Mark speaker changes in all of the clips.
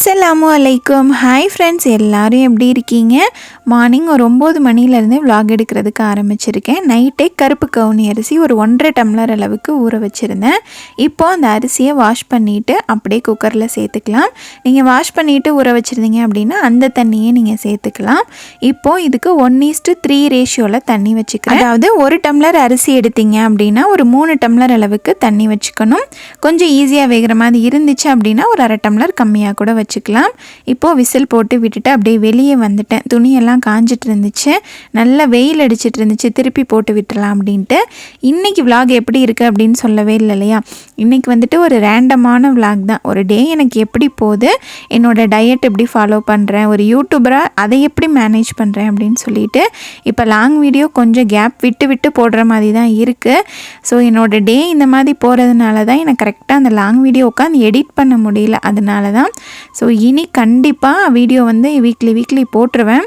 Speaker 1: அஸ்ஸலாமு அலைக்கும். Hi friends எல்லோரும் எப்படி இருக்கீங்க? மார்னிங் ஒரு ஒம்பது மணிலேருந்து விலாக் எடுக்கிறதுக்கு ஆரம்பிச்சிருக்கேன். நைட்டே கருப்பு கவுனி அரிசி ஒரு ஒன்றரை டம்ளர் அளவுக்கு ஊற வச்சுருந்தேன். இப்போ அந்த அரிசியை வாஷ் பண்ணிவிட்டு அப்படியே குக்கரில் சேர்த்துக்கலாம். நீங்கள் வாஷ் பண்ணிவிட்டு ஊற வச்சுருந்தீங்க அப்படின்னா அந்த தண்ணியே நீங்கள் சேர்த்துக்கலாம். இப்போது இதுக்கு ஒன் ஈஸ்ட்டு த்ரீ ரேஷியோவில் தண்ணி வச்சுக்கிறேன். அதாவது ஒரு டம்ளர் அரிசி எடுத்தீங்க அப்படின்னா ஒரு மூணு டம்ளர் அளவுக்கு தண்ணி வச்சுக்கணும். கொஞ்சம் ஈஸியாக வேகிற மாதிரி இருந்துச்சு அப்படின்னா ஒரு அரை டம்ளர் கம்மியாக கூட வச்சு வச்சுக்கலாம். இப்போது விசில் போட்டு விட்டுட்டு அப்படியே வெளியே வந்துட்டேன். துணியெல்லாம் காஞ்சிட்டு இருந்துச்சு நல்லா வெயில் அடிச்சிட்டு இருந்துச்சு திருப்பி போட்டு விட்டுலாம் அப்படின்ட்டு. இன்றைக்கி விலாக் எப்படி இருக்குது அப்படின்னு சொல்லவே இல்லை இல்லையா? இன்றைக்கி வந்துட்டு ஒரு ரேண்டமான விலாக் தான். ஒரு டே எனக்கு எப்படி போகுது? என்னோட டயட் எப்படி ஃபாலோ பண்ணுறேன் ஒரு யூடியூபராக அதை எப்படி மேனேஜ் பண்ணுறேன் அப்படின்னு சொல்லிட்டு இப்போ லாங் வீடியோ கொஞ்சம் கேப் விட்டு விட்டு போடுற மாதிரி தான் இருக்குது ஸோ என்னோடய டே இந்த மாதிரி போகிறதுனால தான் எனக்கு கரெக்டாக அந்த லாங் வீடியோ உட்காந்து எடிட் பண்ண முடியல. அதனால தான் ஸோ இனி கண்டிப்பாக வீடியோ வந்து வீக்லி வீக்லி போட்டுருவேன்.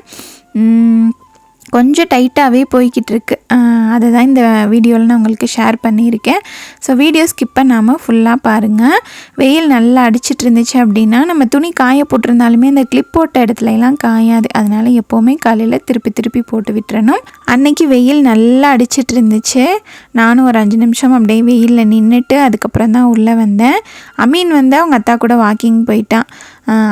Speaker 1: கொஞ்சம் டைட்டாகவே போய்கிட்டு இருக்கு அதை தான் இந்த வீடியோவில் நான் உங்களுக்கு ஷேர் பண்ணியிருக்கேன். ஸோ வீடியோ ஸ்கிப் பண்ணாமல் ஃபுல்லாக பாருங்கள் வெயில் நல்லா அடிச்சிட்டு இருந்துச்சு அப்படின்னா நம்ம துணி காய போட்டிருந்தாலுமே இந்த கிளிப் போட்ட இடத்துல எல்லாம் காயாது. அதனால் எப்போவுமே காலையில் திருப்பி திருப்பி போட்டு விட்டுறணும். அன்னைக்கு வெயில் நல்லா அடிச்சிட்டு இருந்துச்சு நானும் ஒரு அஞ்சு நிமிஷம் அப்படியே வெயிலில் நின்றுட்டு அதுக்கப்புறம் தான் உள்ளே வந்தேன். அமீன் வந்து அவங்க அத்தா கூட வாக்கிங் போயிட்டான்.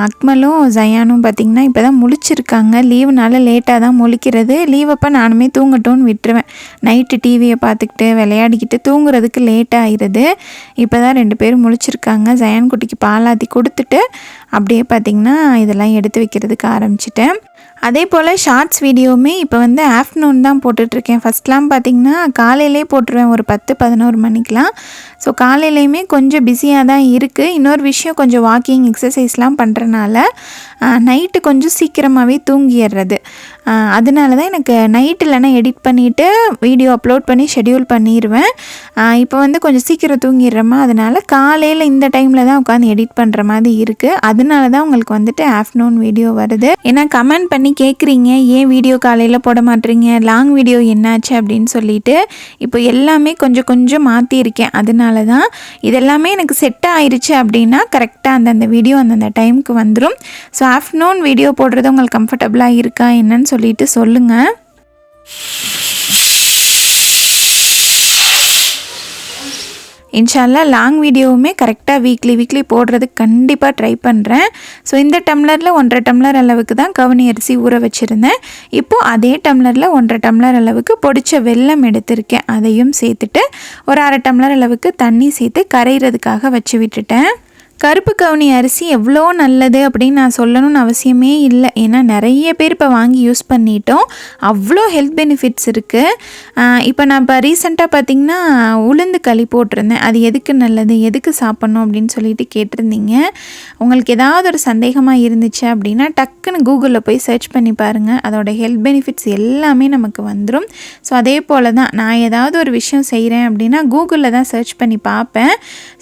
Speaker 1: அக்மலும் ஜயானும் பார்த்திங்கன்னா இப்போ தான் முழிச்சிருக்காங்க. லீவுனால லேட்டாக தான் முழிக்கிறது. லீவப்போ அப்போ நானுமே தூங்கட்டும்னு விட்டுருவேன். நைட்டு டிவியை பார்த்துக்கிட்டு விளையாடிக்கிட்டு தூங்குறதுக்கு லேட் ஆகிடுது இப்போ தான் ரெண்டு பேரும் முழிச்சிருக்காங்க. ஜயான் குட்டிக்கு பாலாத்தி கொடுத்துட்டு அப்படியே பார்த்திங்கன்னா இதெல்லாம் எடுத்து வைக்கிறதுக்கு ஆரம்பிச்சிட்டேன். அதே போல் ஷார்ட்ஸ் வீடியோவுமே இப்போ வந்து ஆஃப்டர்நூன் தான் போட்டுட்ருக்கேன். ஃபஸ்ட்லாம் பார்த்திங்கன்னா காலையிலே போட்டுருவேன். ஒரு பத்து பதினோரு மணிக்கெலாம். ஸோ காலையிலையுமே கொஞ்சம் பிஸியாக தான் இருக்குது இன்னொரு விஷயம் கொஞ்சம் வாக்கிங் எக்ஸசைஸ்லாம் பண்ணுறனால நைட்டு கொஞ்சம் சீக்கிரமாகவே தூங்கிடுறது அதனால தான் எனக்கு நைட் இல்லைனா எடிட் பண்ணிவிட்டு வீடியோ அப்லோட் பண்ணி ஷெட்யூல் பண்ணிடுவேன் இப்போ வந்து கொஞ்சம் சீக்கிரம் தூங்கிடுறோமா அதனால் காலையில் இந்த டைமில் தான் உட்காந்து எடிட் பண்ணுற மாதிரி இருக்குது அதனால தான் உங்களுக்கு வந்துட்டு ஆஃப்டர்நூன் வீடியோ வருது. ஏன்னா கமெண்ட் பண்ணி கேட்குறீங்க ஏன் வீடியோ காலையில் போட மாட்டீங்க லாங் வீடியோ என்னாச்சு? அப்படின்னு சொல்லிட்டு இப்போ எல்லாமே கொஞ்சம் கொஞ்சம் மாற்றியிருக்கேன் அதனால தான் இதெல்லாமே எனக்கு செட் ஆயிடுச்சு அப்படின்னா கரெக்டாக அந்தந்த வீடியோ அந்தந்த டைமுக்கு வந்துடும் ஸோ ஆஃப்டர்நூன் வீடியோ போடுறது உங்களுக்கு கம்ஃபர்டபுளாக இருக்கா? என்னன்னு சொல்லிட்டு சொல்லுங்கள் இன்ஷால்லா லாங் வீடியோவுமே கரெக்டாக வீக்லி வீக்லி போடுறதுக்கு கண்டிப்பாக ட்ரை பண்ணுறேன் ஸோ இந்த டம்ளரில் ஒன்றரை டம்ளர் அளவுக்கு தான் கவுனி அரிசி ஊற வச்சுருந்தேன். இப்போது அதே டம்ளரில் ஒன்றரை டம்ளர் அளவுக்கு பொடிச்ச வெல்லம் எடுத்திருக்கேன். அதையும் சேர்த்துட்டு ஒரு அரை டம்ளர் அளவுக்கு தண்ணி சேர்த்து கரையிறதுக்காக வச்சு விட்டுட்டேன். கருப்பு கவுனி அரிசி எவ்வளோ நல்லது அப்படின்னு நான் சொல்லணும்னு அவசியமே இல்லை. ஏன்னா நிறைய பேர் இப்போ வாங்கி யூஸ் பண்ணிட்டோம். அவ்வளோ ஹெல்த் பெனிஃபிட்ஸ் இருக்குது இப்போ நான் இப்போ ரீசெண்டாக பார்த்திங்கன்னா உளுந்து களி போட்டிருந்தேன். அது எதுக்கு நல்லது? எதுக்கு சாப்பிட்ணும் அப்படின்னு சொல்லிட்டு கேட்டிருந்தீங்க. உங்களுக்கு ஏதாவது ஒரு சந்தேகமாக இருந்துச்சு அப்படின்னா டக்குன்னு கூகுளில் போய் சர்ச் பண்ணி பாருங்கள் அதோட ஹெல்த் பெனிஃபிட்ஸ் எல்லாமே நமக்கு வந்துடும் ஸோ அதே போல் தான் நான் ஏதாவது ஒரு விஷயம் செய்கிறேன் அப்படின்னா கூகுளில் தான் சர்ச் பண்ணி பார்ப்பேன்.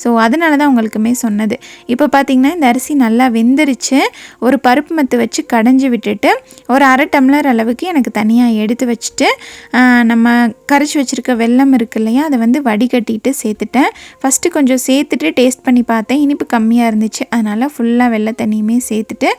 Speaker 1: ஸோ அதனால தான் உங்களுக்குமே சொன்னது. இப்போ பார்த்திங்கன்னா இந்த அரிசி நல்லா வெந்துருச்சு. ஒரு பருப்பு மத்து வச்சு கடைஞ்சி விட்டுட்டு ஒரு அரை டம்ளர் அளவுக்கு எனக்கு தனியாக எடுத்து வச்சுட்டு நம்ம கரைச்சி வச்சுருக்க வெல்லம் இருக்கு இல்லையா அதை வந்து வடிகட்டிட்டு சேர்த்துட்டேன். ஃபஸ்ட்டு கொஞ்சம் சேர்த்துட்டு டேஸ்ட் பண்ணி பார்த்தேன். இனிப்பு கம்மியாக இருந்துச்சு. அதனால் ஃபுல்லாக வெள்ளை தண்ணியுமே சேர்த்துட்டு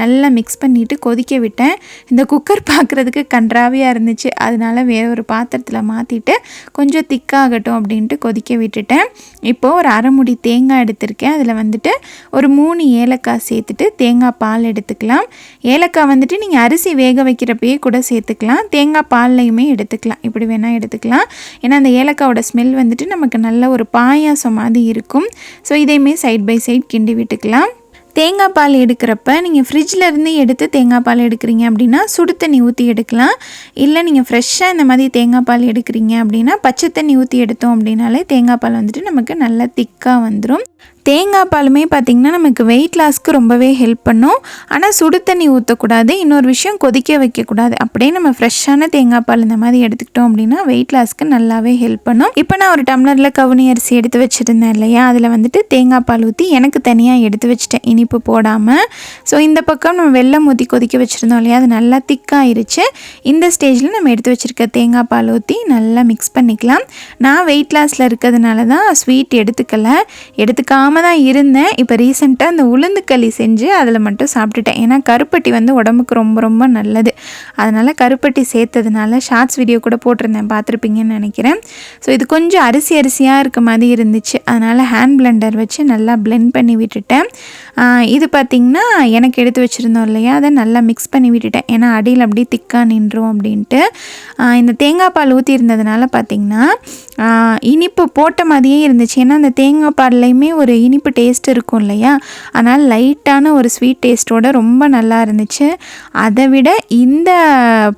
Speaker 1: நல்லா மிக்ஸ் பண்ணிவிட்டு கொதிக்க விட்டேன். இந்த குக்கர் பார்க்குறதுக்கு கன்றாவியாக இருந்துச்சு. அதனால வேறு ஒரு பாத்திரத்தில் மாற்றிட்டு கொஞ்சம் திக்காகட்டும் அப்படின்ட்டு கொதிக்க விட்டுட்டேன். இப்போது ஒரு அரை முடி தேங்காய் எடுத்திருக்கேன். அதில் வந்து வந்துட்டு ஒரு மூணு ஏலக்காய் சேர்த்துட்டு தேங்காய் பால் எடுத்துக்கலாம். ஏலக்காய் வந்துட்டு நீங்கள் அரிசி வேக வைக்கிறப்பயே கூட சேர்த்துக்கலாம். தேங்காய் பால்லையுமே எடுத்துக்கலாம். இப்படி வேணால் எடுத்துக்கலாம். ஏன்னா அந்த ஏலக்காவோட ஸ்மெல் வந்துட்டு நமக்கு நல்ல ஒரு பாயாசம் மாதிரி இருக்கும். ஸோ இதையுமே சைட் பை சைட் கிண்டி விட்டுக்கலாம். தேங்காய் பால் எடுக்கிறப்ப நீங்கள் ஃப்ரிட்ஜில் இருந்து எடுத்து தேங்காய் பால் எடுக்கிறீங்க அப்படின்னா சுடு தண்ணி ஊற்றி எடுக்கலாம். இல்லை நீங்கள் ஃப்ரெஷ்ஷாக இந்த மாதிரி தேங்காய் பால் எடுக்கிறீங்க அப்படின்னா பச்சை தண்ணி ஊற்றி எடுத்தோம் அப்படின்னாலே தேங்காய் பால் வந்துட்டு நமக்கு நல்லா திக்காக வந்துடும் தேங்காய் பாலுமே பார்த்திங்கன்னா நமக்கு வெயிட் லாஸ்க்கு ரொம்பவே ஹெல்ப் பண்ணும். ஆனால் சுடு தண்ணி ஊற்றக்கூடாது இன்னொரு விஷயம் கொதிக்க வைக்கக்கூடாது. அப்படியே நம்ம ஃப்ரெஷ்ஷான தேங்காய் பால் இந்த மாதிரி எடுத்துக்கிட்டோம் அப்படின்னா வெயிட் லாஸ்க்கு நல்லாவே ஹெல்ப் பண்ணும். இப்போ நான் ஒரு டம்ளரில் கவுனி அரிசி எடுத்து வச்சுருந்தேன் இல்லையா? அதில் வந்துட்டு தேங்காய் பால் ஊற்றி எனக்கு தனியாக எடுத்து வச்சுட்டேன் இனிப்பு போடாமல் ஸோ இந்த பக்கம் நம்ம வெள்ளம் ஊற்றி கொதிக்க வச்சுருந்தோம் இல்லையா? அது நல்லா திக்காயிருச்சு. இந்த ஸ்டேஜில் நம்ம எடுத்து வச்சுருக்க தேங்காய் பால் ஊற்றி நல்லா மிக்ஸ் பண்ணிக்கலாம். நான் வெயிட் லாஸில் இருக்கிறதுனால தான் ஸ்வீட் எடுத்துக்கலை. எடுத்துக்காம சாப்பிடாம தான் இருந்தேன். இப்போ ரீசெண்டாக அந்த உளுந்து களி செஞ்சு அதில் மட்டும் சாப்பிட்டுட்டேன். ஏன்னா கருப்பட்டி வந்து உடம்புக்கு ரொம்ப ரொம்ப நல்லது. அதனால் கருப்பட்டி சேர்த்ததுனால ஷார்ட்ஸ் வீடியோ கூட போட்டிருந்தேன். பார்த்துருப்பீங்கன்னு நினைக்கிறேன். ஸோ இது கொஞ்சம் அரிசி அரிசியாக இருக்க மாதிரி இருந்துச்சு. அதனால் ஹேண்ட் பிளெண்டர் வச்சு நல்லா பிளெண்ட் பண்ணி விட்டுட்டேன். இது பார்த்திங்கன்னா எனக்கு எடுத்து வச்சுருந்தோம் இல்லையா? அதை நல்லா மிக்ஸ் பண்ணி விட்டுட்டேன். ஏன்னா அடியில் அப்படியே திக்காக நின்றோம் அப்படின்ட்டு. இந்த தேங்காய் பால் ஊற்றி இருந்ததுனால பார்த்திங்கன்னா இனிப்பு போட்ட மாதிரியே இருந்துச்சு. ஏன்னா அந்த தேங்காய் பால்லையுமே ஒரு இனிப்பு டேஸ்ட் இருக்கும் இல்லையா? அதனால் லைட்டான ஒரு ஸ்வீட் டேஸ்ட்டோட ரொம்ப நல்லா இருந்துச்சு. அதை விட இந்த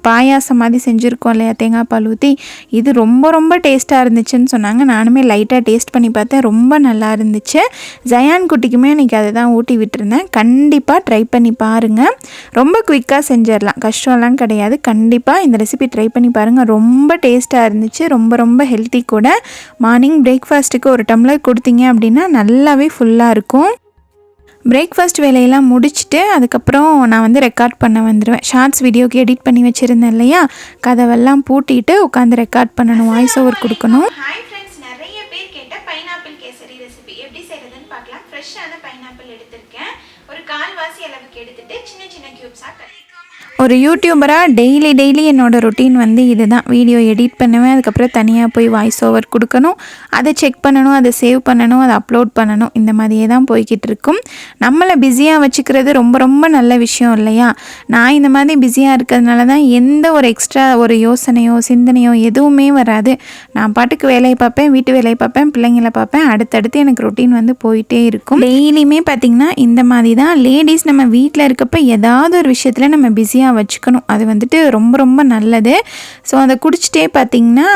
Speaker 1: பாயாசம் மாதிரி செஞ்சுருக்கோம் இல்லையா தேங்காய் பால் ஊற்றி இது ரொம்ப ரொம்ப டேஸ்ட்டாக இருந்துச்சுன்னு சொன்னாங்க. நானுமே லைட்டாக டேஸ்ட் பண்ணி பார்த்தேன். ரொம்ப நல்லா இருந்துச்சு. ஜயான் குட்டிக்குமே இன்றைக்கி அதை தான் ஊட்டி விட்டுருந்தேன். கண்டிப்பாக ட்ரை பண்ணி பாருங்கள் ரொம்ப குயிக்காக செஞ்சிடலாம். கஷ்டம்லாம் கிடையாது. கண்டிப்பாக இந்த ரெசிபி ட்ரை பண்ணி பாருங்கள் ரொம்ப டேஸ்ட்டாக இருந்துச்சு. ரொம்ப ரொம்ப ஹெல்த்தி கூட. மார்னிங் பிரேக்ஃபாஸ்ட்டுக்கு ஒரு டம்ளர் கொடுத்தீங்க அப்படின்னா நல்லா ஃபுல்லாகவே ஃபுல்லாக இருக்கும். பிரேக்ஃபாஸ்ட் வேலையெல்லாம் முடிச்சுட்டு அதுக்கப்புறம் நான் வந்து ரெக்கார்ட் பண்ண வந்துடுவேன் ஷார்ட்ஸ் வீடியோக்கு எடிட் பண்ணி வச்சுருந்தேன் இல்லையா? கதவெல்லாம் பூட்டிட்டு உட்காந்து ரெக்கார்ட் பண்ணணும் வாய்ஸ் ஓவர் கொடுக்கணும்.
Speaker 2: நிறைய பேர் கேட்ட பைனாப்பிள் கேசரி ரெசிபி எப்படி செய்யறதுன்னு பார்க்கலாம். ஃப்ரெஷ்ஷான பைனாப்பிள் எடுத்திருக்கேன். ஒரு கால்வாசி அளவுக்கு எடுத்துட்டு சின்ன சின்ன கியூப்ஸாக கட்
Speaker 1: ஒரு யூடியூபராக டெய்லி டெய்லி என்னோட ரொட்டீன் வந்து இதுதான். வீடியோ எடிட் பண்ணுவேன் அதுக்கப்புறம் தனியாக போய் வாய்ஸ் ஓவர் கொடுக்கணும். அதை செக் பண்ணணும் அதை சேவ் பண்ணணும் அதை அப்லோட் பண்ணணும். இந்த மாதிரியே தான் போய்கிட்டு இருக்கும். நம்மளை பிஸியாக வச்சுக்கிறது ரொம்ப ரொம்ப நல்ல விஷயம் இல்லையா? நான் இந்த மாதிரி பிஸியாக இருக்கிறதுனால தான் எந்த ஒரு எக்ஸ்ட்ரா ஒரு யோசனையோ சிந்தனையோ எதுவுமே வராது. நான் பாட்டுக்கு வேலையை பார்ப்பேன் வீட்டு வேலையை பார்ப்பேன் பிள்ளைங்களை பார்ப்பேன். அடுத்தடுத்து எனக்கு ரொட்டீன் வந்து போயிட்டே இருக்கும். டெய்லியுமே பார்த்திங்கன்னா இந்த மாதிரி தான். லேடிஸ் நம்ம வீட்டில் இருக்கப்போ ஏதாவது ஒரு விஷயத்தில் நம்ம பிஸியாக வச்சுக்கணும். அது வந்துட்டு ரொம்ப ரொம்ப நல்லது. ஸோ அதை குடிச்சிட்டே பார்த்திங்கன்னா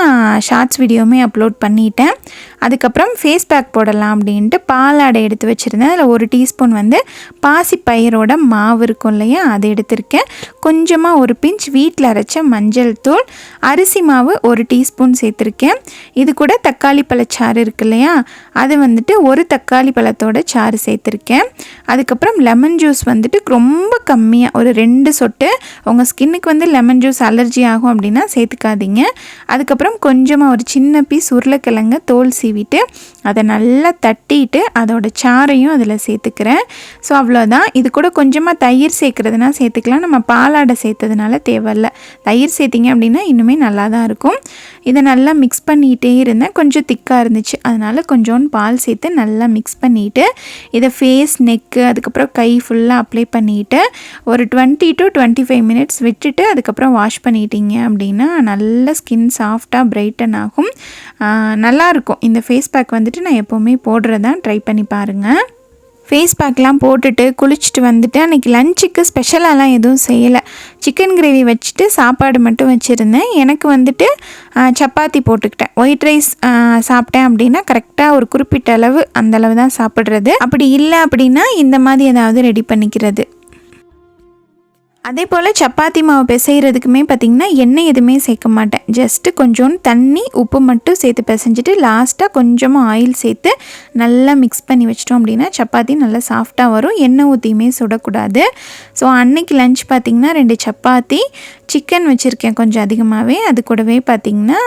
Speaker 1: ஷார்ட்ஸ் வீடியோவுமே அப்லோட் பண்ணிட்டேன். அதுக்கப்புறம் ஃபேஸ் பேக் போடலாம் அப்படின்ட்டு பாலாடை எடுத்து வச்சுருந்தேன். அதில் ஒரு டீஸ்பூன் வந்து பாசிப்பயிரோட மாவு இருக்கும் இல்லையா அதை எடுத்திருக்கேன். கொஞ்சமாக ஒரு பிஞ்ச் வீட்டில் அரைச்ச மஞ்சள் தூள் அரிசி மாவு ஒரு டீஸ்பூன் சேர்த்துருக்கேன். இது கூட தக்காளி பழச்சாறு இருக்கு இல்லையா அது வந்துட்டு ஒரு தக்காளி பழத்தோட சாறு சேர்த்துருக்கேன். அதுக்கப்புறம் லெமன் ஜூஸ் வந்துட்டு ரொம்ப கம்மியாக ஒரு ரெண்டு சொட்டு உங்கள் ஸ்கின்னுக்கு வந்து லெமன் ஜூஸ் அலர்ஜி ஆகும் அப்படின்னா சேர்த்துக்காதீங்க. அதுக்கப்புறம் கொஞ்சமாக ஒரு சின்ன பீஸ் உருளைக்கிழங்க தோல் சீவிட்டு அதை நல்லா தட்டிட்டு அதோட சாறையும் அதில் சேர்த்துக்கிறேன். ஸோ அவ்வளோதான். இது கூட கொஞ்சமாக தயிர் சேர்க்குறதுனா சேர்த்துக்கலாம். நம்ம பாலாடை சேர்த்ததுனால தேவையில்ல. தயிர் சேர்த்திங்க அப்படின்னா இன்னுமே நல்லா தான் இருக்கும். இதை நல்லா மிக்ஸ் பண்ணிகிட்டே இருந்தேன். கொஞ்சம் திக்காக இருந்துச்சு. அதனால் கொஞ்சோண்டு பால் சேர்த்து நல்லா மிக்ஸ் பண்ணிவிட்டு இதை ஃபேஸ் நெக்கு அதுக்கப்புறம் கை ஃபுல்லாக அப்ளை பண்ணிவிட்டு ஒரு twenty to twenty five minutes விட்டுட்டு அதுக்கப்புறம் வாஷ் பண்ணிட்டீங்க அப்படின்னா நல்ல ஸ்கின் சாஃப்டாக பிரைட்டன் ஆகும். நல்லாயிருக்கும் இந்த ஃபேஸ் பேக் வந்துட்டு நான் எப்போவுமே போடுறதான் ட்ரை பண்ணி பாருங்கள் ஃபேஸ் பேக்லாம் போட்டுட்டு குளிச்சுட்டு வந்துட்டு அன்றைக்கி லஞ்சுக்கு ஸ்பெஷலாலாம் எதுவும் செய்யலை. சிக்கன் கிரேவி வச்சுட்டு சாப்பாடு மட்டும் வச்சுருந்தேன். எனக்கு வந்துட்டு சப்பாத்தி போட்டுக்கிட்டேன். ஒயிட் ரைஸ் சாப்பிட்டேன் அப்படின்னா கரெக்டாக ஒரு குறிப்பிட்ட அளவு அந்தளவு தான் சாப்பிட்றது. அப்படி இல்லை அப்படின்னா இந்த மாதிரி ஏதாவது ரெடி பண்ணிக்கிறது. அதே போல் சப்பாத்தி மாவு பிசைகிறதுக்குமே பார்த்திங்கன்னா எண்ணெய் எதுவுமே சேர்க்க மாட்டேன். ஜஸ்ட்டு கொஞ்சோண்டு தண்ணி உப்பு மட்டும் சேர்த்து பிசைஞ்சிட்டு லாஸ்ட்டாக கொஞ்சமாக ஆயில் சேர்த்து நல்லா மிக்ஸ் பண்ணி வச்சிட்டோம் அப்படின்னா சப்பாத்தி நல்லா சாஃப்டாக வரும். எண்ணெய் ஊற்றியுமே சுடக்கூடாது. ஸோ அன்னைக்கு லஞ்ச் பார்த்திங்கன்னா ரெண்டு சப்பாத்தி சிக்கன் வச்சுருக்கேன் கொஞ்சம் அதிகமாகவே அது கூடவே பார்த்திங்கன்னா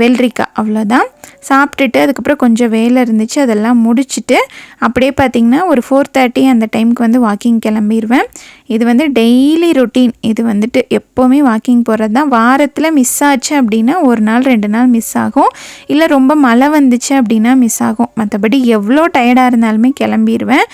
Speaker 1: வெள்ளரிக்காய் அவ்வளோதான். சாப்பிட்டுட்டு அதுக்கப்புறம் கொஞ்சம் வேலை இருந்துச்சு அதெல்லாம் முடிச்சுட்டு அப்படியே பார்த்திங்கன்னா ஒரு ஃபோர் தேர்ட்டி அந்த டைமுக்கு வந்து வாக்கிங் கிளம்பிடுவேன் இது வந்து டெய்லி ரொட்டீன் இது வந்துட்டு எப்போவுமே வாக்கிங் போகிறது தான் வாரத்தில் மிஸ் ஆச்சு அப்படின்னா ஒரு நாள் ரெண்டு நாள் மிஸ் ஆகும். இல்லை ரொம்ப மழை வந்துச்சு அப்படின்னா மிஸ் ஆகும். மற்றபடி எவ்வளோ டயர்டாக இருந்தாலுமே கிளம்பிடுவேன்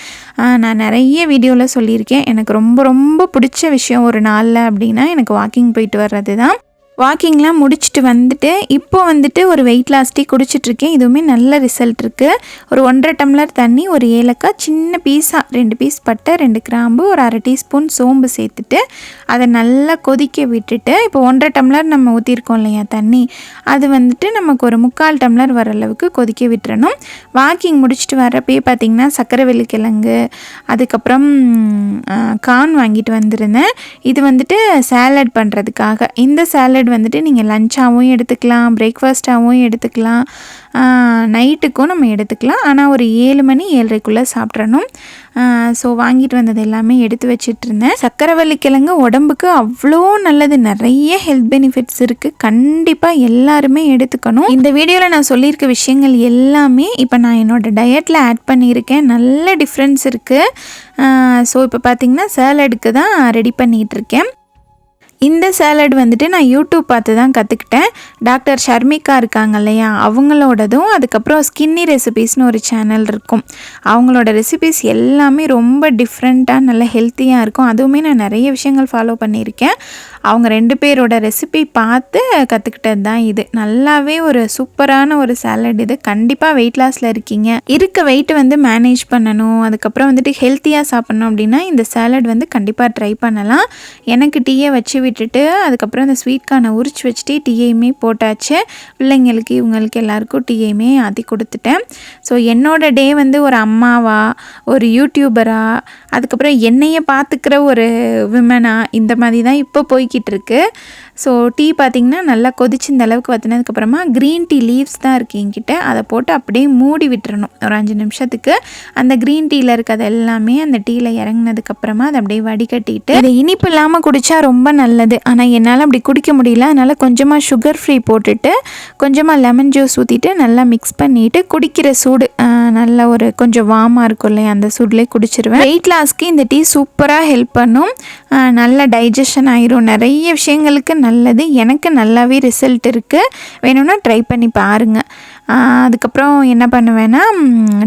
Speaker 1: நான் நிறைய வீடியோவில் சொல்லியிருக்கேன். எனக்கு ரொம்ப ரொம்ப பிடிச்ச விஷயம் ஒரு நாளில் அப்படின்னா எனக்கு வாக்கிங் போயிட்டு வர்றது தான் வாக்கிங்லாம் முடிச்சுட்டு வந்துட்டு இப்போ வந்துட்டு ஒரு வெயிட் லாஸ் டீ குடிச்சிட்ருக்கேன். இதுவுமே நல்ல ரிசல்ட் இருக்குது ஒரு ஒன்றரை டம்ளர் தண்ணி ஒரு ஏலக்காய் சின்ன பீஸாக ரெண்டு பீஸ் பட்டை ரெண்டு கிராம்பு ஒரு அரை டீஸ்பூன் சோம்பு சேர்த்துட்டு அதை நல்லா கொதிக்க விட்டுட்டு இப்போ ஒன்றரை டம்ளர் நம்ம ஊற்றிருக்கோம் இல்லையா தண்ணி அது வந்துட்டு நமக்கு ஒரு முக்கால் டம்ளர் வர அளவுக்கு கொதிக்க விட்டுறணும். வாக்கிங் முடிச்சுட்டு வரப்பே பார்த்திங்கன்னா சக்கரை வெள்ளிக்கிழங்கு அதுக்கப்புறம் கார்ன் வாங்கிட்டு வந்திருந்தேன். இது வந்துட்டு சேலட் பண்ணுறதுக்காக இந்த சேலட் சாலட் வந்துட்டு நீங்கள் லஞ்சாகவும் எடுத்துக்கலாம் பிரேக்ஃபாஸ்ட்டாகவும் எடுத்துக்கலாம். நைட்டுக்கும் நம்ம எடுத்துக்கலாம். ஆனால் ஒரு ஏழு மணி ஏழரைக்குள்ளே சாப்பிட்றணும் ஸோ வாங்கிட்டு வந்தது எல்லாமே எடுத்து வச்சிட்டு இருந்தேன் சக்கரவள்ளி கிழங்கு உடம்புக்கு அவ்வளோ நல்லது. நிறைய ஹெல்த் பெனிஃபிட்ஸ் இருக்குது கண்டிப்பாக எல்லாருமே எடுத்துக்கணும். இந்த வீடியோவில் நான் சொல்லியிருக்க விஷயங்கள் எல்லாமே இப்போ நான் என்னோடய டயட்டில் ஆட் பண்ணியிருக்கேன். நல்ல டிஃப்ரென்ஸ் இருக்குது ஸோ இப்போ பார்த்தீங்கன்னா சேலடுக்கு தான் ரெடி பண்ணிகிட்ருக்கேன் இந்த சேலட் வந்துட்டு நான் யூடியூப் பார்த்து தான் கற்றுக்கிட்டேன் டாக்டர் ஷர்மிகா இருக்காங்க இல்லையா? அவங்களோடதும் அதுக்கப்புறம் ஸ்கின்னி ரெசிபீஸ்னு ஒரு சேனல் இருக்கும். அவங்களோட ரெசிபீஸ் எல்லாமே ரொம்ப டிஃப்ரெண்ட்டாக நல்ல ஹெல்த்தியாக இருக்கும். அதுவுமே நான் நிறைய விஷயங்கள் ஃபாலோ பண்ணியிருக்கேன். அவங்க ரெண்டு பேரோட ரெசிபி பார்த்து கற்றுக்கிட்டது தான் இது. நல்லாவே ஒரு சூப்பரான ஒரு சேலட் இது. கண்டிப்பாக வெயிட் லாஸில் இருக்கீங்க. இருக்க வெயிட் வந்து மேனேஜ் பண்ணணும். அதுக்கப்புறம் வந்துட்டு ஹெல்த்தியாக சாப்பிட்ணும் அப்படின்னா இந்த சேலட் வந்து கண்டிப்பாக ட்ரை பண்ணலாம். எனக்கு டீயை வச்சு விட்டுட்டு அதுக்கப்புறம் அந்த ஸ்வீட் உரிச்சு வச்சுட்டு டீயையுமே போட்டாச்சு. பிள்ளைங்களுக்கு இவங்களுக்கு எல்லாருக்கும் டீயையுமே ஆற்றி கொடுத்துட்டேன். ஸோ என்னோட டே வந்து ஒரு அம்மாவா ஒரு யூடியூபராக அதுக்கப்புறம் என்னையே பார்த்துக்கிற ஒரு விமனா இந்த மாதிரி தான் இப்போ போய்கிட்டு இருக்கு. ஸோ டீ பார்த்திங்கன்னா நல்லா கொதிச்சு இந்த அளவுக்கு வற்றினதுக்கப்புறமா க்ரீன் டீ லீவ்ஸ் தான் இருக்குது என்கிட்ட. அதை போட்டு அப்படியே மூடி விட்டுறணும். ஒரு அஞ்சு நிமிஷத்துக்கு. அந்த க்ரீன் டீயில் இருக்கிறது எல்லாமே அந்த டீயில் இறங்கினதுக்கப்புறமா அதை அப்படியே வடிகட்டிட்டு இதை இனிப்பு இல்லாமல் குடித்தா ரொம்ப நல்லது. ஆனால் என்னால் அப்படி குடிக்க முடியல. அதனால் கொஞ்சமாக சுகர் ஃப்ரீ போட்டுட்டு கொஞ்சமாக லெமன் ஜூஸ் ஊற்றிட்டு நல்லா மிக்ஸ் பண்ணிவிட்டு குடிக்கிற சூடு நல்ல ஒரு கொஞ்சம் வார்மாக இருக்கும் இல்லையா அந்த சூட்லேயே குடிச்சிருவேன். வெயிட் லாஸ்க்கு இந்த டீ சூப்பராக ஹெல்ப் பண்ணும். நல்ல டைஜஷன் ஆயிரும். நிறைய விஷயங்களுக்கு நல்லது. எனக்கு நல்லாவே ரிசல்ட் இருக்குது வேணும்னா ட்ரை பண்ணி பாருங்கள் அதுக்கப்புறம் என்ன பண்ணுவேன்னா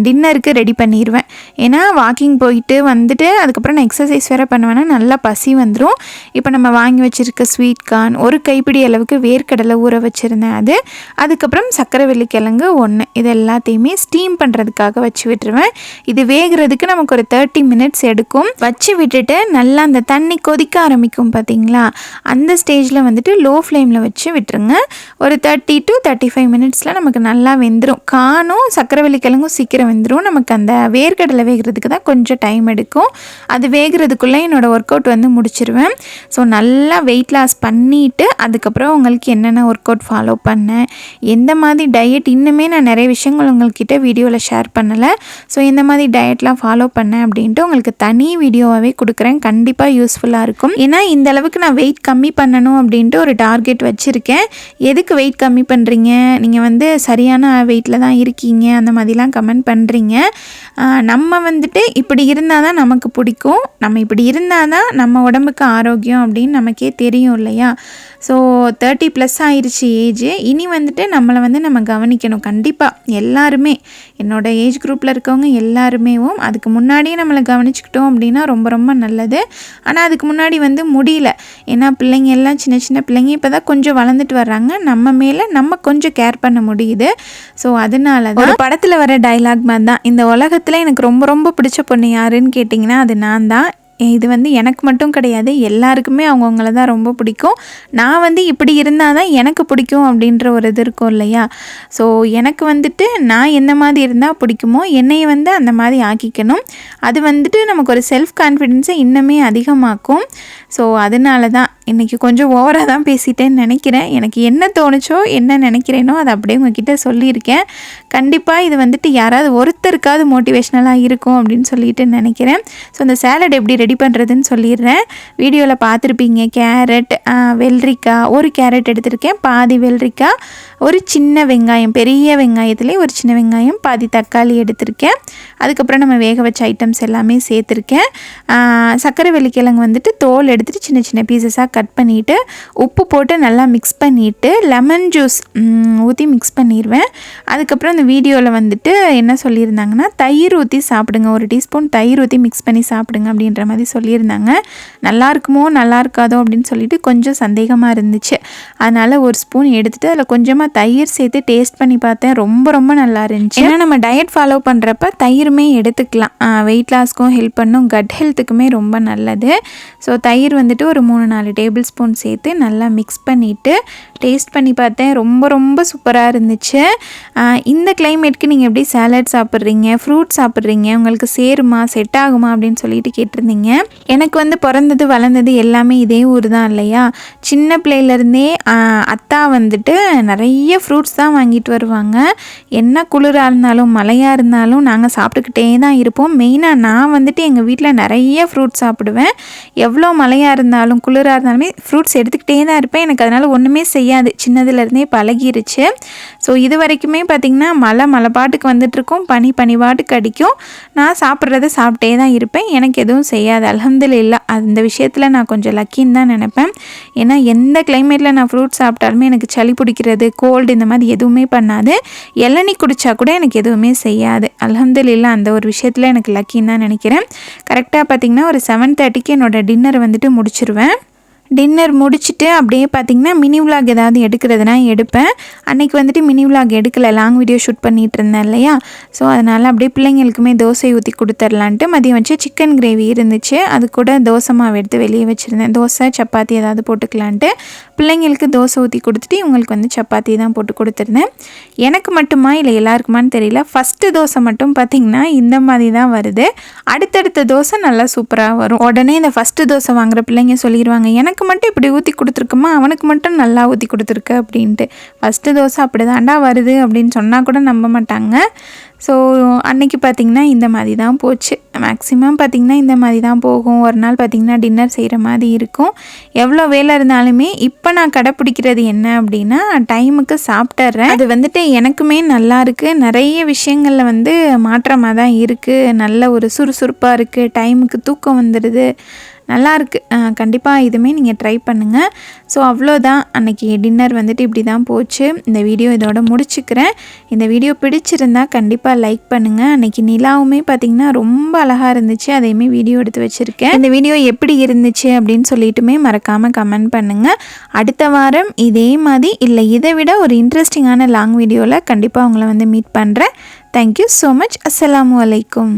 Speaker 1: டின்னருக்கு ரெடி பண்ணிடுவேன் ஏன்னா வாக்கிங் போயிட்டு வந்துட்டு அதுக்கப்புறம் நான் எக்ஸசைஸ் வேறு பண்ணுவேன்னா நல்லா பசி வந்துடும் இப்போ நம்ம வாங்கி வச்சுருக்க ஸ்வீட் கார்ன் ஒரு கைப்பிடி அளவுக்கு வேர்க்கடலை ஊற வச்சுருந்தேன் அது. அதுக்கப்புறம் சக்கரை கிழங்கு ஒன்று இது எல்லாத்தையுமே ஸ்டீம் பண்ணுறதுக்காக வச்சு விட்டுருவேன். இது வேகிறதுக்கு நமக்கு ஒரு தேர்ட்டி மினிட்ஸ் எடுக்கும். வச்சு விட்டுட்டு நல்லா அந்த தண்ணி கொதிக்க ஆரம்பிக்கும் பார்த்தீங்களா அந்த ஸ்டேஜில் வந்துட்டு லோ ஃப்ளேமில் வச்சு விட்டுருங்க. ஒரு தேர்ட்டி டு தேர்ட்டி ஃபைவ் மினிட்ஸில் நமக்கு நல்லா வெந்துடும் காணும் சக்கரவள்ளி கிழங்கும் சீக்கிரம் வெந்துடும் நமக்கு அந்த வேர்க்கடலை வேகிறதுக்கு தான் கொஞ்சம் டைம் எடுக்கும். அது வேகிறதுக்குள்ளே என்னோடய ஒர்க் அவுட் வந்து முடிச்சிருவேன். ஸோ நல்லா வெயிட் லாஸ் பண்ணிவிட்டு அதுக்கப்புறம் உங்களுக்கு என்னென்ன ஒர்க் அவுட் ஃபாலோ பண்ணேன் எந்த மாதிரி டயட் இன்னுமே நான் நிறைய விஷயங்கள் உங்கள்கிட்ட வீடியோவில் ஷேர் பண்ணலை. ஸோ எந்த மாதிரி டயட்லாம் ஃபாலோ பண்ணேன் அப்படின்ட்டு உங்களுக்கு தனி வீடியோவாகவே கொடுக்குறேன். கண்டிப்பாக யூஸ்ஃபுல்லாக இருக்கும். ஏன்னா இந்த அளவுக்கு நான் வெயிட் கம்மி பண்ணணும் அப்படின்ட்டு ஒரு டார்கெட் வச்சுருக்கேன். எதுக்கு வெயிட் கம்மி பண்ணுறீங்க நீங்கள் வந்து சரியான வெயிட்டில் தான் இருக்கீங்க. அந்த மாதிரிலாம் கமெண்ட் பண்ணுறீங்க நம்ம வந்துட்டு இப்படி இருந்தால் தான் நமக்கு பிடிக்கும். நம்ம இப்படி இருந்தால் தான் நம்ம உடம்புக்கு ஆரோக்கியம் அப்படின்னு நமக்கே தெரியும் இல்லையா? ஸோ தேர்ட்டி ப்ளஸ் ஆயிடுச்சு ஏஜ் இனி வந்துட்டு நம்மளை வந்து நம்ம கவனிக்கணும். கண்டிப்பாக எல்லாருமே என்னோட ஏஜ் குரூப்பில் இருக்கவங்க எல்லாருமேவும் அதுக்கு முன்னாடியே நம்மளை கவனிச்சுக்கிட்டோம் அப்படின்னா ரொம்ப ரொம்ப நல்லது. ஆனால் அதுக்கு முன்னாடி வந்து முடியல. ஏன்னா பிள்ளைங்க எல்லாம் சின்ன சின்ன பிள்ளைங்க இப்போ தான் கொஞ்சம் வளர்ந்துட்டு வர்றாங்க. நம்ம மேலே நம்ம கொஞ்சம் கேர் பண்ண முடியுது. ஸோ அதனால தான் ஒரு படத்தில் வர டைலாக் மாதிரி தான். இந்த உலகத்தில் எனக்கு ரொம்ப ரொம்ப பிடிச்ச பொண்ணு யாருன்னு கேட்டிங்கன்னா அது நான் தான் இது வந்து எனக்கு மட்டும் கிடையாது எல்லாருக்குமே அவங்கவுங்கள தான் ரொம்ப பிடிக்கும். நான் வந்து இப்படி இருந்தால் தான் எனக்கு பிடிக்கும் அப்படின்ற ஒரு இது இருக்கும் இல்லையா? ஸோ எனக்கு வந்துட்டு நான் எந்த மாதிரி இருந்தால் பிடிக்குமோ என்னையை வந்து அந்த மாதிரி ஆக்கிக்கணும். அது வந்துட்டு நமக்கு ஒரு செல்ஃப் கான்ஃபிடென்ஸை இன்னுமே அதிகமாக்கும். ஸோ அதனால தான் இன்றைக்கி கொஞ்சம் ஓவராக தான் பேசிட்டேன்னு நினைக்கிறேன். எனக்கு என்ன தோணுச்சோ என்ன நினைக்கிறேனோ அதை அப்படியே உங்ககிட்ட சொல்லியிருக்கேன். கண்டிப்பாக இது வந்துட்டு யாராவது ஒருத்தருக்காவது மோட்டிவேஷ்னலாக இருக்கும் அப்படின்னு சொல்லிட்டு நினைக்கிறேன். ஸோ இந்த சேலட் எப்படி ரெடி பண்ணுறதுன்னு சொல்லிடுறேன். வீடியோவில் பார்த்துருப்பீங்க கேரட் வெள்ளரிக்காய் ஒரு கேரட் எடுத்திருக்கேன். பாதி வெள்ளரிக்காய் ஒரு சின்ன வெங்காயம் பெரிய வெங்காயத்துலேயே ஒரு சின்ன வெங்காயம் பாதி தக்காளி எடுத்திருக்கேன். அதுக்கப்புறம் நம்ம வேக வச்ச ஐட்டம்ஸ் எல்லாமே சேர்த்துருக்கேன். சர்க்கரை வெள்ளிக்கிழங்கு வந்துட்டு தோல் எடுத்துகிட்டு சின்ன சின்ன பீசஸாக கட் பண்ணிவிட்டு உப்பு போட்டு நல்லா மிக்ஸ் பண்ணிவிட்டு லெமன் ஜூஸ் ஊற்றி மிக்ஸ் பண்ணிடுவேன் அதுக்கப்புறம் இந்த வீடியோவில் வந்துட்டு என்ன சொல்லியிருந்தாங்கன்னா தயிர் ஊற்றி சாப்பிடுங்க. ஒரு டீஸ்பூன் தயிர் ஊற்றி மிக்ஸ் பண்ணி சாப்பிடுங்க அப்படின்ற மாதிரி சொல்லியிருந்தாங்க. நல்லா இருக்குமோ நல்லா இருக்காதோ அப்படின்னு சொல்லிட்டு கொஞ்சம் சந்தேகமாக இருந்துச்சு. அதனால் ஒரு ஸ்பூன் எடுத்துகிட்டு அதில் கொஞ்சமாக தயிர் சேர்த்து டேஸ்ட் பண்ணி பார்த்தேன். ரொம்ப ரொம்ப நல்லா இருந்துச்சு. ஏன்னா நம்ம டயட் ஃபாலோ பண்ணுறப்ப தயிர் ரெண்டுமே எடுத்துக்கலாம். வெயிட் லாஸ்க்கும் ஹெல்ப் பண்ணும். கட் ஹெல்த்துக்குமே ரொம்ப நல்லது. ஸோ தயிர் வந்துட்டு ஒரு மூணு நாலு டேபிள் ஸ்பூன் சேர்த்து நல்லா மிக்ஸ் பண்ணிவிட்டு டேஸ்ட் பண்ணி பார்த்தேன். ரொம்ப ரொம்ப சூப்பராக இருந்துச்சு. இந்த கிளைமேட்க்கு நீங்கள் எப்படி சேலட் சாப்பிட்றீங்க? ஃப்ரூட் சாப்பிட்றீங்க? உங்களுக்கு சேருமா? செட் ஆகுமா? அப்படின்னு சொல்லிட்டு கேட்டிருந்தீங்க. எனக்கு வந்து பிறந்தது வளர்ந்தது எல்லாமே இதே ஊர் தான் இல்லையா? சின்ன பிள்ளையிலருந்தே அத்தா வந்துட்டு நிறைய ஃப்ரூட்ஸ் தான் வாங்கிட்டு வருவாங்க. என்ன குளிராக இருந்தாலும் மழையாக இருந்தாலும் நாங்கள் சாப்பிட்டுக்கிட்டே தான் இருப்போம். மெயினாக நான் வந்துட்டு எங்கள் வீட்டில் நிறைய ஃப்ரூட்ஸ் சாப்பிடுவேன். எவ்வளோ மழையாக இருந்தாலும் குளிராக இருந்தாலுமே ஃப்ரூட்ஸ் எடுத்துக்கிட்டே தான் இருப்பேன். எனக்கு அதனால் ஒன்றுமே செய்யாது. சின்னதுலேருந்தே பழகிருச்சு. ஸோ இது வரைக்குமே பார்த்திங்கன்னா மழை மழை பாட்டுக்கு வந்துட்டுருக்கும் பனி பனி பாட்டுக்கு அடிக்கும். நான் சாப்பிட்றத சாப்பிட்டே தான் இருப்பேன். எனக்கு எதுவும் செய்யாது. அலமதுல்லா அந்த விஷயத்தில் நான் கொஞ்சம் லக்கின்னு தான் நினைப்பேன். ஏன்னா எந்த கிளைமேட்டில் நான் ஃப்ரூட்ஸ் சாப்பிட்டாலுமே எனக்கு சளி பிடிக்கிறது கோல்டு இந்த மாதிரி எதுவுமே பண்ணாது. இளநீ குடித்தா கூட எனக்கு எதுவுமே செய்யாது. அலமதுல்லா அந்த ஒரு விஷயத்தில் எனக்கு லக்கின்னு தான் நினைக்கிறேன். கரெக்டாக பார்த்திங்கன்னா ஒரு செவன் தேர்ட்டிக்கு என்னோட டின்னர் வந்துட்டு முடிச்சிருவேன். டின்னர் முடிச்சுட்டு அப்படியே பார்த்தீங்கன்னா மினி விலாக் ஏதாவது எடுக்கிறதுனா எடுப்பேன். அன்றைக்கி வந்துட்டு மினி விலாக் எடுக்கல. லாங் வீடியோ ஷூட் பண்ணிகிட்டு இருந்தேன் இல்லையா? ஸோ அதனால் அப்படியே பிள்ளைங்களுக்குமே தோசை ஊற்றி கொடுத்துர்லான்ட்டு மதியம் வச்சு சிக்கன் கிரேவி இருந்துச்சு. அது கூட தோசை மாவு எடுத்து வெளியே வச்சுருந்தேன். தோசை சப்பாத்தி ஏதாவது போட்டுக்கலான்ட்டு பிள்ளைங்களுக்கு தோசை ஊற்றி கொடுத்துட்டு இவங்களுக்கு வந்து சப்பாத்தி தான் போட்டு கொடுத்துருந்தேன். எனக்கு மட்டுமா இல்லை எல்லாருக்குமான்னு தெரியல. ஃபஸ்ட்டு தோசை மட்டும் பார்த்திங்கன்னா இந்த மாதிரி தான் வருது. அடுத்தடுத்த தோசை நல்லா சூப்பராக வரும். உடனே இந்த ஃபஸ்ட்டு தோசை வாங்குகிற பிள்ளைங்க சொல்லிடுவாங்க எனக்கு மட்டும் இப்படி ஊற்றி கொடுத்துருக்குமா? அவனுக்கு மட்டும் நல்லா ஊற்றி கொடுத்துருக்கு அப்படின்ட்டு. ஃபஸ்ட்டு தோசை அப்படி தாண்டா வருது அப்படின்னு சொன்னால் கூட நம்ப மாட்டாங்க. ஸோ அன்னைக்கு பார்த்திங்கன்னா இந்த மாதிரி தான் போச்சு. மேக்ஸிமம் பார்த்திங்கன்னா இந்த மாதிரி தான் போகும். ஒரு நாள் பார்த்திங்கன்னா டின்னர் செய்கிற மாதிரி இருக்கும். எவ்வளோ வேலை இருந்தாலுமே இப்போ நான் கடைப்பிடிக்கிறது என்ன அப்படின்னா டைமுக்கு சாப்பிட்டுறேன். அது வந்துட்டு எனக்குமே நல்லா இருக்குது நிறைய விஷயங்களில் வந்து மாற்றமாக தான் இருக்குது நல்ல ஒரு சுறுசுறுப்பாக இருக்குது டைமுக்கு தூக்கம் வந்துடுது நல்லாயிருக்கு. கண்டிப்பாக இதுவுமே நீங்கள் ட்ரை பண்ணுங்கள் ஸோ அவ்வளோதான். அன்னைக்கு டின்னர் வந்துட்டு இப்படி தான் போச்சு. இந்த வீடியோ இதோட முடிச்சுக்கிறேன். இந்த வீடியோ பிடிச்சிருந்தா கண்டிப்பாக லைக் பண்ணுங்கள் அன்னைக்கு நிலாவுமே பார்த்திங்கன்னா ரொம்ப அழகாக இருந்துச்சு. அதையுமே வீடியோ எடுத்து வச்சுருக்கேன். இந்த வீடியோ எப்படி இருந்துச்சு அப்படின்னு சொல்லிட்டுமே மறக்காமல் கமெண்ட் பண்ணுங்கள் அடுத்த வாரம் இதே மாதிரி இல்லை இதை விட ஒரு இன்ட்ரெஸ்டிங்கான லாங் வீடியோவில் கண்டிப்பாக உங்களை வந்து மீட் பண்ணுறேன் தேங்க்யூ ஸோ மச் அஸ்ஸலாமு வலைக்கும்